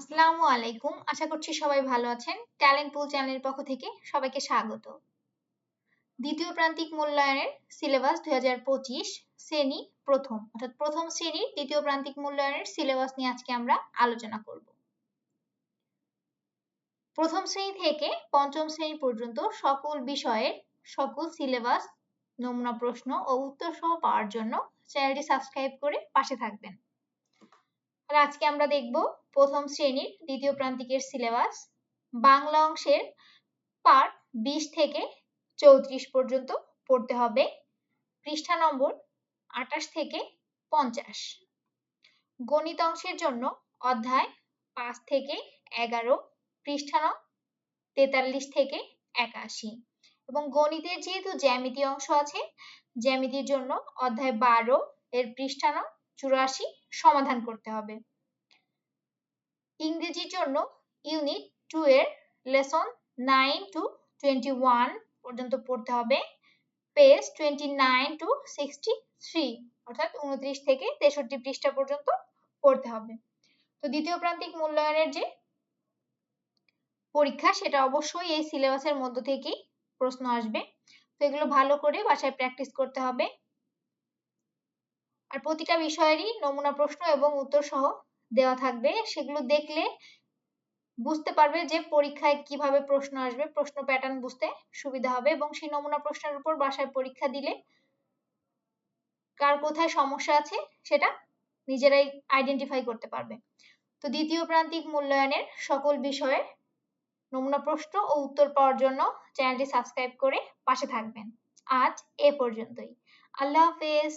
আসসালামু আলাইকুম। আশা করছি সবাই ভালো আছেন। ট্যালেন্ট পুল চ্যানেলের পক্ষ থেকে সবাইকে স্বাগত। দ্বিতীয় প্রান্তিক মূল্যায়নের সিলেবাস দুই শ্রেণি প্রথম। অর্থাৎ প্রথম শ্রেণির দ্বিতীয় প্রান্তিক মূল্যায়নের সিলেবাস নিয়ে আজকে আমরা আলোচনা করব। প্রথম শ্রেণি থেকে পঞ্চম শ্রেণি পর্যন্ত সকল বিষয়ের সকল সিলেবাস, নমুনা প্রশ্ন ও উত্তর সহ পাওয়ার জন্য চ্যানেলটি সাবস্ক্রাইব করে পাশে থাকবেন। আজকে আমরা দেখব প্রথম শ্রেণির দ্বিতীয় প্রান্তিকের সিলেবাস বাংলা অংশের পার্ট বিশ থেকে চৌত্রিশ পর্যন্ত পড়তে হবে। পৃষ্ঠা নম্বর আটাশ থেকে পঞ্চাশ। গণিত অংশের জন্য অধ্যায় পাঁচ থেকে এগারো, পৃষ্ঠা নং তেতাল্লিশ থেকে একাশি। এবং গণিতের যেহেতু জ্যামিতি অংশ আছে, জ্যামিতির জন্য অধ্যায় বারো এর পৃষ্ঠা নং চুরাশি সমাধান করতে হবে। ইংরেজির জন্য ইউনিট টু এর lesson nine to twenty one পর্যন্ত পড়তে হবে। Page twenty nine to sixty three অর্থাৎ উনত্রিশ থেকে তেষট্টি পৃষ্ঠা পর্যন্ত পড়তে হবে। তো দ্বিতীয় প্রান্তিক মূল্যায়নের যে পরীক্ষা সেটা অবশ্যই এই সিলেবাসের মধ্য থেকেই প্রশ্ন আসবে। তো এগুলো ভালো করে বাসায় প্র্যাকটিস করতে হবে। আর প্রতিটা বিষয়েরই নমুনা প্রশ্ন এবং উত্তর সহ দেওয়া থাকবে। সেগুলো দেখলে বুঝতে পারবে যে পরীক্ষায় কীভাবে প্রশ্ন আসবে, প্রশ্ন প্যাটার্ন বুঝতে সুবিধা হবে এবং সেই নমুনা প্রশ্নের উপর বাসায় পরীক্ষা দিলে কার কোথায় সমস্যা আছে সেটা নিজেরাই আইডেন্টিফাই করতে পারবে। তো দ্বিতীয় প্রান্তিক মূল্যায়নের সকল বিষয়ে নমুনা প্রশ্ন ও উত্তর পাওয়ার জন্য চ্যানেলটি সাবস্ক্রাইব করে পাশে থাকবেন। আজ এ পর্যন্তই। আল্লাহ হাফেজ।